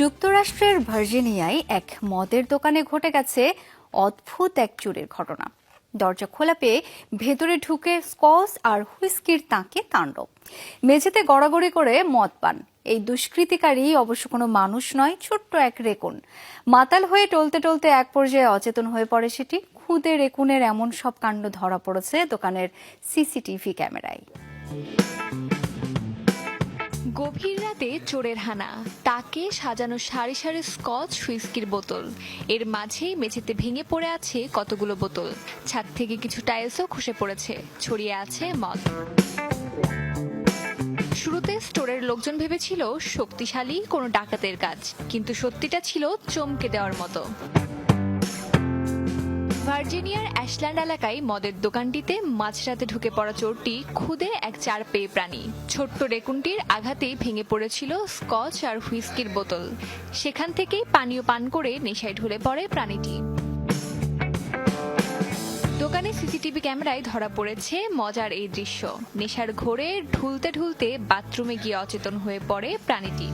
যুক্তরাষ্ট্রের ভার্জিনিয়ায় এক মদের দোকানে ঘটে গেছে অদ্ভুত এক চুরির ঘটনা। দরজা খোলা পেয়ে ভেতরে ঢুকে স্কচ আর হুইস্কির তাঁকে তাণ্ডব। মেঝেতে গড়াগড়ি করে মদ পান। এই দুষ্কৃতিকারী অবশ্য কোনো মানুষ নয়, ছোট্ট এক রেকুন। মাতাল হয়ে টলতে টলতে এক পর্যায়ে অচেতন হয়ে পড়ে সেটি। খুদে রেকুনের এমন সব কাণ্ড ধরা পড়েছে দোকানের সিসিটিভি ক্যামেরায়। গভীর রাতে চোরের হানা। তাকে সাজানো সারি সারি স্কচ হুইস্কির বোতল। এর মাঝেই মেঝেতে ভেঙে পড়ে আছে কতগুলো বোতল। ছাদ থেকে কিছু টাইলসও খসে পড়েছে। ছড়িয়ে আছে মদ। শুরুতে স্টোরের লোকজন ভেবেছিল, শক্তিশালী কোনো ডাকাতের কাজ। কিন্তু সত্যিটা ছিল চমকে দেওয়ার মতো। ভার্জিনিয়ার অ্যাশল্যান্ড এলাকায় মদের দোকানটিতে মাঝরাতে ঢুকে পড়া চোরটি খুদে এক চার পেয়ে প্রাণী। ছোট্ট রেকুনটির আঘাতে ভেঙে পড়েছিল স্কচ আর হুইস্কির বোতল। সেখান থেকেই পানীয় পান করে নেশায় ঢুলে পড়ে প্রাণীটি। দোকানে সিসিটিভি ক্যামেরায় ধরা পড়েছে মজার এই দৃশ্য। নেশার ঘোরে ঢুলতে ঢুলতে বাথরুমে গিয়ে অচেতন হয়ে পড়ে প্রাণীটি।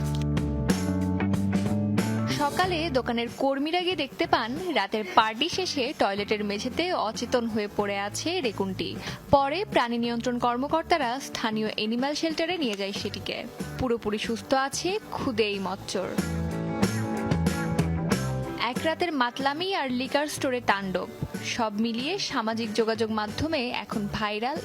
সকালে দোকানের কর্মীরা গিয়ে দেখতে পান, রাতের পার্টি শেষে টয়লেটের মেঝেতে অচেতন হয়ে পড়ে আছে রেকুনটি পরে প্রাণী নিয়ন্ত্রণ কর্মকর্তারা স্থানীয় এনিম্যাল শেল্টারে নিয়ে যায় সেটিকে। পুরোপুরি সুস্থ আছে খুদে এই মচ্চর। এক রাতের মাতলামি আর লিকার স্টোরে তাণ্ডব। সব মিলিয়ে সামাজিক যোগাযোগ মাধ্যমে এখন ভাইরাল